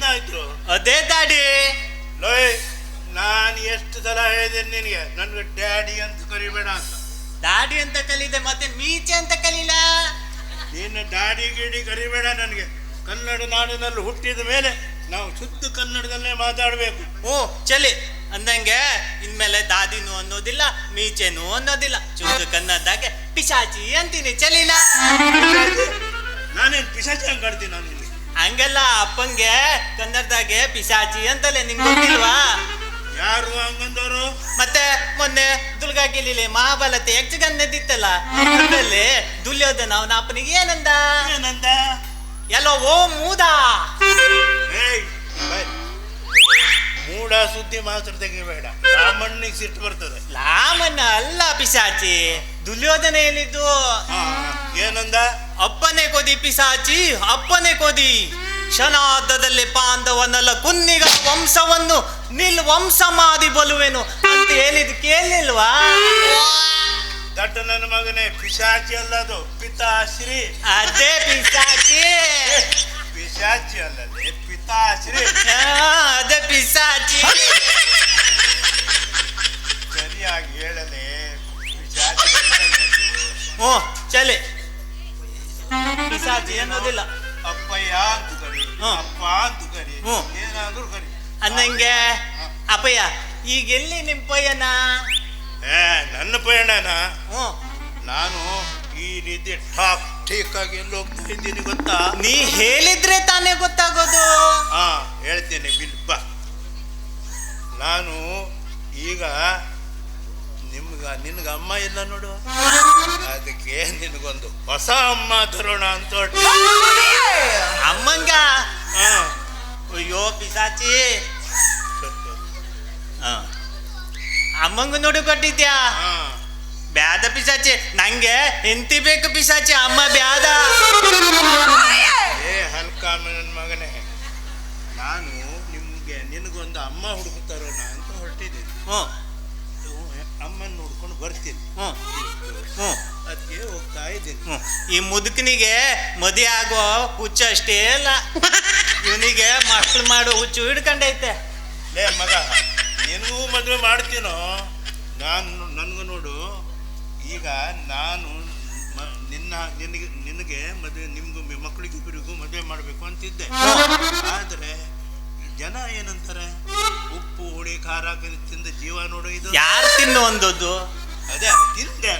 ಏನಾಯ್ತು? ಅದೇ ದಾಡಿ. ಲೋಯ್ ನಾನು ಎಷ್ಟು ಸಲ ಹೇಳಿದೆ ನಿನಗೆ ನನ್ಗೆ ಡ್ಯಾಡಿ ಅಂತ ಕರಿಬೇಡ ಅಂತ. ದಾಡಿ ಅಂತ ಕಲಿದೆ ಮತ್ತೆ ಮೀಚೆ ಅಂತ ಕಲೀಲ? ನೀನು ಡ್ಯಾಡಿ ಗಿಡಿ ಕರಿಬೇಡ ನನಗೆ. ಕನ್ನಡ ನಾಡಿನಲ್ಲಿ ಹುಟ್ಟಿದ ಮೇಲೆ ನಾವು ಶುದ್ಧ ಕನ್ನಡದಲ್ಲೇ ಮಾತಾಡಬೇಕು. ಓ ಚಲಿ. ಅಂದಂಗೆ ಇನ್ಮೇಲೆ ದಾದಿನೂ ಅನ್ನೋದಿಲ್ಲ ಮೀಚೆನೂ ಅನ್ನೋದಿಲ್ಲ. ಶುದ್ಧ ಕನ್ನಡದಾಗೆ ಪಿಶಾಚಿ ಅಂತೀನಿ ಚಲಿಲ? ನಾನೇನು ಪಿಶಾಚಿ ಹಂಗೆ ಕಾಡ್ತೀನಿ ನಾನು ಹಂಗೆಲ್ಲ ಅಪ್ಪಂಗೆ ಕನ್ನಡದಾಗೆ ಪಿಶಾಚಿ ಅಂತಲೇ ನಿಂಗೆ ಗೊತ್ತಿಲ್ವಾ? ಯಾರು ಹಂಗಂದವರು? ಮತ್ತೆ ಮೊನ್ನೆ ದುರ್ಗಾ ಗೆಲಿಲಿ ಮಹಾಬಲತೆ ಯಕ್ಷಗನ್ನದಿತ್ತಲ್ಲ ಅದರಲ್ಲಿ ದುರ್ಯೋಧನ ಅವನ ಅಪ್ಪನಿಗೆ ಏನಂದ? ಏನಂದ? ಎಲ್ಲೋ ಓ ಮೂದ. ಏಯ್ ಬೈ. ಮೂಢ ಸುದ್ದಿ ಮಾತ್ರ ತೆಗಿಬೇಡ. ರಾಮಣ್ಣಿಗೆ ಸಿಟ್ಟು ಬರ್ತದೆ. ರಾಮಣ್ಣ ಅಲ್ಲ ಪಿಶಾಚಿ. ದುರ್ಯೋಧನ ಹೇಳಿದ್ದು ಹಾ, ಏನಂದ? ಅಪ್ಪನೇ ಕೊದಿ ಪಿಸಾಚಿ ಅಪ್ಪನೇ ಕೊದಿ ಕ್ಷಣಾರ್ಧದಲ್ಲಿ ಪಾಂಡವನಲ್ಲ ಕುನ್ನಿಗ ವಂಶವನ್ನು ನಿಲ್ ವಂಶ ಮಾದಿ ಬಲುವೆನು. ಅಂತ ಹೇಳಿದ ಕೇಳಿಲ್ವಾ? ದಟ್ಟ ನನ್ನ ಮಗನೇ ಪಿಶಾಚಿ ಅಲ್ಲದು ಪಿತಾಶ್ರೀ. ಅದೇ ಪಿಸಾಚಿ. ಪಿಶಾಚಿ ಅಲ್ಲದೆ ಪಿತಾಶ್ರೀ. ಅದೇ ಪಿಸಾಚಿ. ಸರಿಯಾಗಿ ಹೇಳನೆ ಪಿಶಾಚಿ ಅಲ್ಲದೆ. ಅನ್ನೋದಿಲ್ಲ ಅಪ್ಪಯ್ಯ ಅಂತ ಕರಿ ಹ್ಮ್. ಅಪ್ಪ ಅಂತ ಕರಿ ಹ್ಮ್. ಏನಾದ್ರೂ ಕರಿ. ಅನ್ನಂಗೆ ಅಪ್ಪಯ್ಯ ಈಗ ಎಲ್ಲಿ ನಿಮ್ಮ ಪಯ್ಯನ ಏ ನನ್ನ ಪಯಣನ? ಹ್ಞೂ. ನಾನು ಈ ರೀತಿ ಠಾಕ್ ಠೀಕ್ ಆಗಿ ಎಲ್ಲಿ ಹೋಗ್ತಾ ಇದ್ದೀನಿ ಗೊತ್ತಾ? ನೀ ಹೇಳಿದ್ರೆ ತಾನೇ ಗೊತ್ತಾಗೋದು. ಹಾ ಹೇಳ್ತೇನೆ ಬಿಲ್ ಬಾ. ನಾನು ಈಗ ನಿಮ್ಗ ನಿನ್ಗ ಅಮ್ಮ ಇಲ್ಲ ನೋಡು. ಅದಕ್ಕೆ ನಿನಗೊಂದು ಹೊಸ ಅಮ್ಮ ತರೋಣ ಅಂತ. ಅಮ್ಮಂಗ? ಅಯ್ಯೋ ಪಿಸಾಚಿ. ಅಮ್ಮಂಗ ನೋಡಿ ಕೊಟ್ಟಿದ್ಯಾ? ಹಾ. ಬ್ಯಾದ ಪಿಸಾಚಿ. ನಂಗೆ ಹೆಂಡತಿ ಬೇಕು ಪಿಸಾಚಿ ಅಮ್ಮ ಬ್ಯಾದ. ಏ ಹಲ್ಕಾಮನ ಮಗನೇ. ನಾನು ನಿಮ್ಗೆ ನಿನಗೊಂದು ಅಮ್ಮ ಹುಡುಕು ತರೋಣ ಅಂತ ಹೊರಟಿದ್ದೀನಿ. ಹ್ಞೂ ಅಮ್ಮನ ನೋಡ್ಕೊಂಡು ಬರ್ತೀನಿ. ಹ್ಞೂ ಹ್ಞೂ ಅದಕ್ಕೆ ಹೋಗ್ತಾ ಇದ್ದೀನಿ. ಹ್ಞೂ ಈ ಮುದುಕನಿಗೆ ಮದಿ ಆಗೋ ಹುಚ್ಚು ಅಷ್ಟೇ ಅಲ್ಲ. ಇವನಿಗೆ ಮಕ್ಕಳು ಮಾಡೋ ಹುಚ್ಚು ಹಿಡ್ಕೊಂಡೈತೆ. ಲೇ ಮಗ ನಿನಗೂ ಮದುವೆ ಮಾಡ್ತೀನೋ? ನಾನು ನನಗೂ ನೋಡು. ಈಗ ನಾನು ನಿನ್ನ ನಿನಗೆ ನಿನಗೆ ಮದುವೆ ನಿಮಗೂ ಮಕ್ಕಳಿಗೂ ಇಬ್ಬರಿಗೂ ಮದುವೆ ಮಾಡಬೇಕು ಅಂತಿದ್ದೆ. ಆದರೆ ಜನ ಏನಂತಾರೆ? ಉಪ್ಪು ಹುಳಿ ಖಾರ ಹಾಕಿ ತಿಂದ ಜೀವ ನೋಡು ಇದು. ಯಾರು ತಿನ್ನು ಒಂದದ್ದು ಅದೇ ತಿಂದೆ.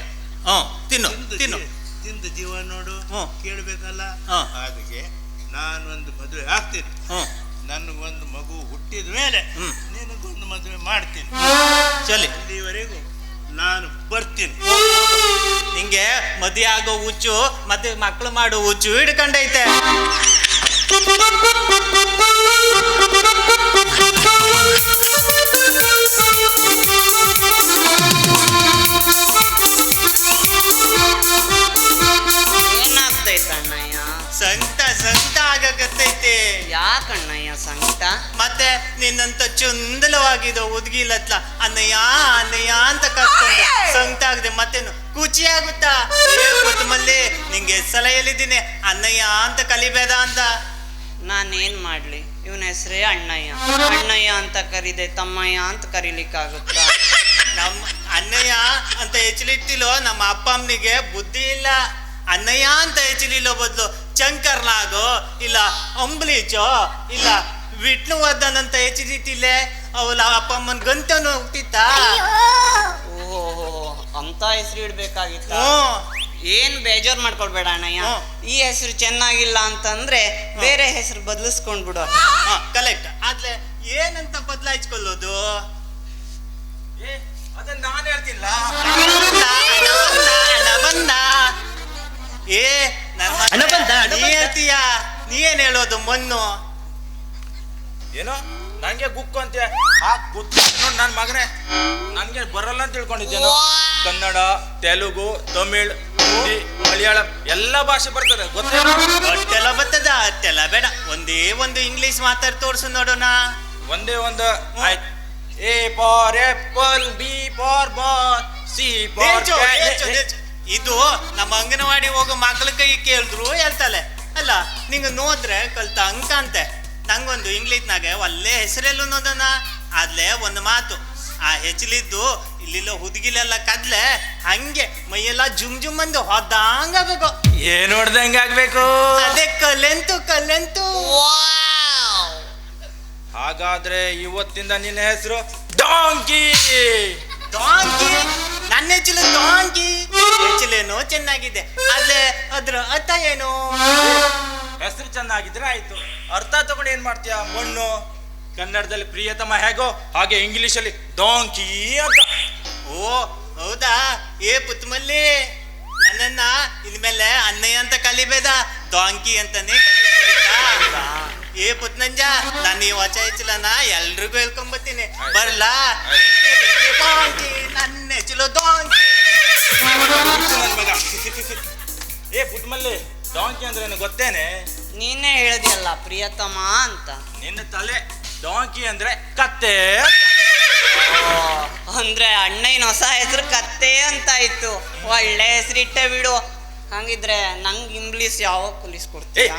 ಹ್ಞೂ ತಿನ್ನು ತಿನ್ನು. ತಿಂದು ತಿಂದ ಜೀವ ನೋಡು. ಹ್ಞೂ. ಕೇಳಬೇಕಲ್ಲ? ಹ್ಞೂ. ಅದಕ್ಕೆ ನಾನೊಂದು ಮದುವೆ ಆಗ್ತೀನಿ. ಹ್ಞೂ. ನನಗೊಂದು ಮಗು ಹುಟ್ಟಿದ ಮೇಲೆ. ನಿನಗೊಂದು ಮದುವೆ ಮಾಡ್ತೀನಿ. ಚಲಿ. ಇಲ್ಲಿವರೆಗೂ ನಾನು ಬರ್ತೀನಿ. ನಿಂಗೆ ಮದುವೆ ಆಗೋ ಹುಚ್ಚು ಮತ್ತೆ ಮಕ್ಕಳು ಮಾಡೋ ಹುಚ್ಚು ಹಿಡ್ಕೊಂಡೈತೆ. ಆಗಕತ್ತೈತೆ ಯಾಕಣ್ಣಯ್ಯ ಸಂಕಟ ಮತ್ತೆ ನಿನ್ನಂತ ಚುಂದಲವಾಗಿದೋ ಉದ್ಗಿಲತ್ಲ ಅನ್ನಯ್ಯ ಅನ್ನಯ್ಯ ಅಂತ ಕರ್ಕೊಂಡು ಸಂಕಟ ಆಗದೆ ಮತ್ತೇನು ಕುಚಿ ಆಗುತ್ತಾ? ನಿಂಗೆ ಸಲಹೆಯಲ್ಲಿದ್ದೀನಿ ಸಲ ಅನ್ನಯ್ಯ ಅಂತ ಕಲಿಬೇಡ ಅಂತ. ನಾನೇನ್ ಮಾಡ್ಲಿ? ಇವನ ಹೆಸರೇ ಅಣ್ಣಯ್ಯ. ಅಣ್ಣಯ್ಯ ಅಂತ ಕರೀದೆ ತಮ್ಮಯ್ಯ ಅಂತ ಕರೀಲಿಕ್ಕಾಗುತ್ತಾ? ನಮ್ಮ ಅಣ್ಣಯ್ಯ ಅಂತ ಹೆಚ್ಚಲಿಟ್ಟಿಲೋ ನಮ್ಮ ಅಪ್ಪ ಅಮ್ಮನಿಗೆ ಬುದ್ಧಿ ಇಲ್ಲ. ಅನ್ನಯ್ಯ ಅಂತ ಹೆಚ್ಚಲಿಲ್ಲೋ ಬದಲು ಚಂಕರ್ನಾಗೋ ಇಲ್ಲ ಅಂಬ್ಲೀಚೋ ಇಲ್ಲ ವಿಷ್ಣುವರ್ಧನ್ ಅಂತ ಹೆಚ್ಚಲಿಟ್ಟಿಲ್ಲೇ ಅವಳ ಅಪ್ಪ ಅಮ್ಮನ ಗಂಟನು ಹೋಗ್ತಿತ್ತ ಓಹೋ ಅಂತ ಹೆಸರು ಇಡ್ಬೇಕಾಗಿತ್ತು ಏನ್ ಬೇಜಾರ್ ಮಾಡ್ಕೊಳ್ಬೇಡ ಅಣ್ಣಯ್ಯ ಈ ಹೆಸರು ಚೆನ್ನಾಗಿಲ್ಲ ಅಂತಂದ್ರೆ ಬೇರೆ ಹೆಸರು ಬದಲಿಸ್ಕೊಂಡ್ ಬಿಡು ಹಾ ಕಲೆಕ್ಟ್ ಆದ್ರೆ ಏನಂತ ಬದಲಾಯಿಸ್ಕೊಳ್ಳೋದು ಅದನ್ನ ನಾನು ಹೇಳ್ತಿಲ್ಲ ಬಂದ ಏ ನನ್ನ ನೀ ಹೇಳ್ತೀಯ? ನೀ ಏನ್ ಹೇಳೋದು ಮಣ್ಣು? ಏನೋ? ನಂಗೆ ಗುಕ್ಕು ಅಂತೆ ಆ ಗುತ್ತು ನೋಡಿ ನನ್ನ ಮಗನೇ. ನನಗೆ ಬರಲ್ಲ ಅಂತ ತಿಳ್ಕೊಂಡಿದ್ದೇನೋ. ಕನ್ನಡ ತೆಲುಗು ತಮಿಳ್ ಹಿಂದಿ ಮಲಯಾಳಂ ಎಲ್ಲ ಭಾಷೆ ಬರ್ತದೆ. ಗೊತ್ತೇನೋ ಅಷ್ಟೆಲ್ಲ ಬರ್ತದ? ಅತ್ತೆಲ್ಲ ಬೇಡ. ಒಂದೇ ಒಂದು ಇಂಗ್ಲಿಷ್ ಮಾತಾಡಿ ತೋರ್ಸು ನೋಡೋಣ. ಒಂದೇ ಒಂದು. ಆಯ್ತು. A for apple B for ball C for cat. ಇದು ನಮ್ಮ ಅಂಗನವಾಡಿ ಹೋಗೋ ಮಕ್ಳ ಕೈ ಕೇಳಿದ್ರು ಹೇಳ್ತಾಳೆ. ಅಲ್ಲ ನಿಂಗೆ ನೋದ್ರೆ ಕಲ್ತ ಅಂಕ ಅಂತೆ. ನಂಗೊಂದು ಇಂಗ್ಲೀಷ್ನಾಗೆ ಒಳ್ಳೆ ಹೆಸರೆಲ್ಲೂ ನೋದನ ಆದ್ಲೆ ಒಂದು ಮಾತು. ಆ ಹೆಚ್ಚಲಿದ್ದು ಇಲ್ಲಿಲ್ಲ ಹುದುಗಿಲೆಲ್ಲ ಕದ್ಲೆ ಹಂಗೆ ಮೈಯೆಲ್ಲ ಜುಮ್ ಜುಮ್ ಅಂದು ಹೊದಂಗಾಗಬೇಕು ಏನ್ ಹೊಡ್ದಂಗ ಆಗ್ಬೇಕು. ಅದೇ ಕಲೆಂತು ಕಲೆಂತು. ಹಾಗಾದ್ರೆ ಇವತ್ತಿಂದ ನಿನ್ನ ಹೆಸರು ಡಾಂಕಿ. ಡಾಂಕಿ. ನನ್ನ ಹೆಚ್ಚಲು ಡಾಂಕಿ. ಚೆನ್ನಾಗಿದೆ. ಆದ್ರೆ ಅದ್ರ ಅರ್ಥ ಏನು? ಹೆಸರು ಚೆನ್ನಾಗಿದ್ರೆ ಆಯ್ತು. ಅರ್ಥ ತಗೊಂಡು ಏನ್ ಮಾಡ್ತೀಯ? ಮಣ್ಣು. ಕನ್ನಡದಲ್ಲಿ ಪ್ರಿಯತಮ ಹೇಗೋ ಹಾಗೆ ಇಂಗ್ಲಿಷಲ್ಲಿ ಡಾಂಕಿ ಅಂತ. ಓ ಹೌದಾ? ಏ ಪುತ್ಮಲ್ಲಿ ನನ್ನನ್ನ ಇನ್ಮೇಲೆ ಅನ್ನಯ್ಯ ಅಂತ ಕಲಿಬೇಡ. ಡಾಂಕಿ ಅಂತಾನೆ? ಏ ಪುತ್ನಂಜ ನಾನು ಈ ವಚ ಹೆಚ್ಚಲನ ಎಲ್ರಿಗೂ ಹೇಳ್ಕೊಂಬತ್ತೀನಿ. ಬರ್ಲಾ? ಡಾಂಕಿ ನನ್ನ ಹೆಚ್ಚಲು ಡಾಂಕಿ ಮಗ ಏ ಪುಟ್ಮಲ್ಲಿ ಡಾಂಕಿ ಅಂದ್ರೆ ಗೊತ್ತೇನೆ? ನೀನೇ ಹೇಳ್ದಿಯಲ್ಲ ಪ್ರಿಯತಮ ಅಂತ. ನಿನ್ನ ತಲೆ ಡಾಂಕಿ ಅಂದ್ರೆ ಕತ್ತೆ. ಅಂದ್ರೆ ಅಣ್ಣಯ್ಯನ ಹೊಸ ಹೆಸರು ಕತ್ತೆ ಇತ್ತು ಒಳ್ಳೆ ಹೆಸರಿಟ್ಟೆ ಬಿಡು. ಹಂಗಿದ್ರೆ ನಂಗೆ ಇಂಗ್ಲೀಷ್ ಯಾವಾಗ ಏ ಕಲಿಸ್ಕೊಡ್ತೀಯ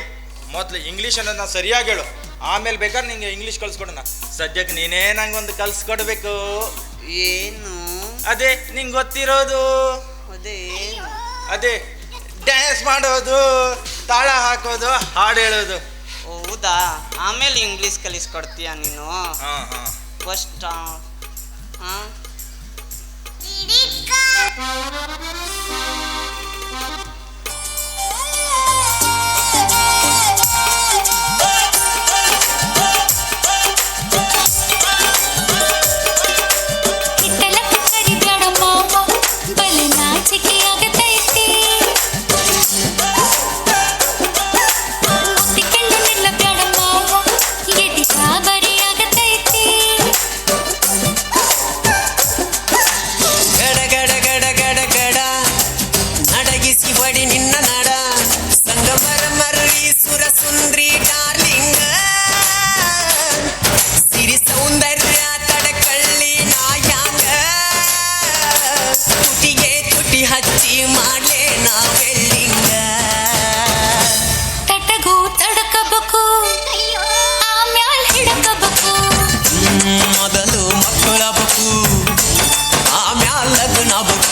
ಮೊದ್ಲು ಇಂಗ್ಲಿಷ್ ಅನ್ನೋದು ನಾ ಸರಿಯಾಗಿ ಹೇಳು. ಆಮೇಲೆ ಬೇಕಾದ್ರೆ ನಿಂಗೆ ಇಂಗ್ಲಿಷ್ ಕಲ್ಸ್ಕೊಡೋಣ ಸದ್ಯಕ್ಕೆ ನೀನೇ ನಂಗೆ ಒಂದು ಕಲ್ಸ್ಕೊಡ್ಬೇಕು. ಏನು? ಅದೇ ನಿಂಗೆ ಗೊತ್ತಿರೋದು. ಅದೇನು ಅದೇ ಡ್ಯಾನ್ಸ್ ಮಾಡೋದು ತಾಳ ಹಾಕೋದು ಹಾಡು ಹೇಳೋದು. ಹೌದಾ? ಆಮೇಲೆ ಇಂಗ್ಲೀಷ್ ಕಲಿಸ್ಕೊಡ್ತೀಯ ನೀನು? ಹಾ ಹಾ. ಫಸ್ಟ್ ಹಾ?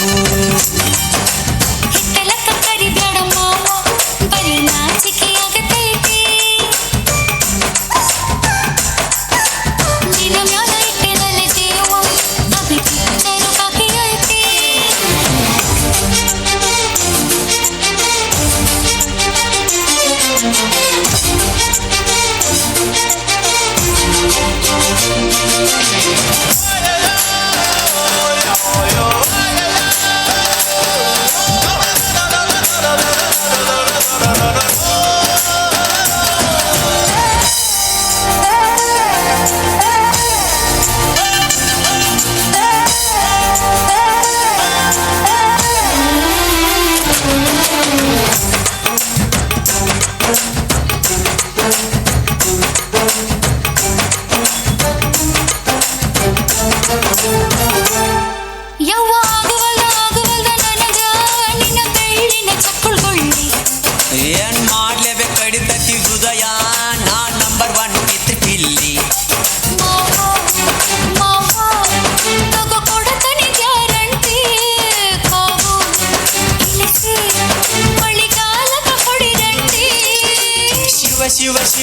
Música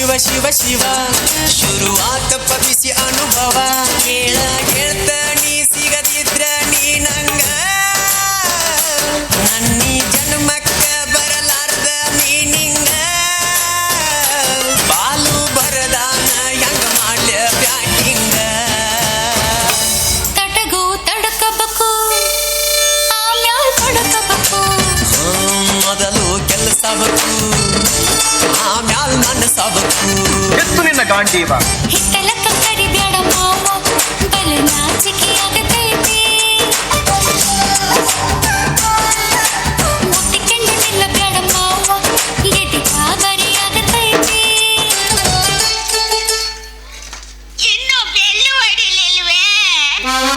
ಶಿವ ಶಿವ ಶಿವ. ಶುರುವಾತ ಪವಿಸಿ ಅನುಭವ. ಕೇಳ ಕೇಳ್ತ ನೀ ಸಿಗದಿದ್ರ ನೀ ನಂಗ ಎತ್ತು ನಿನ್ನ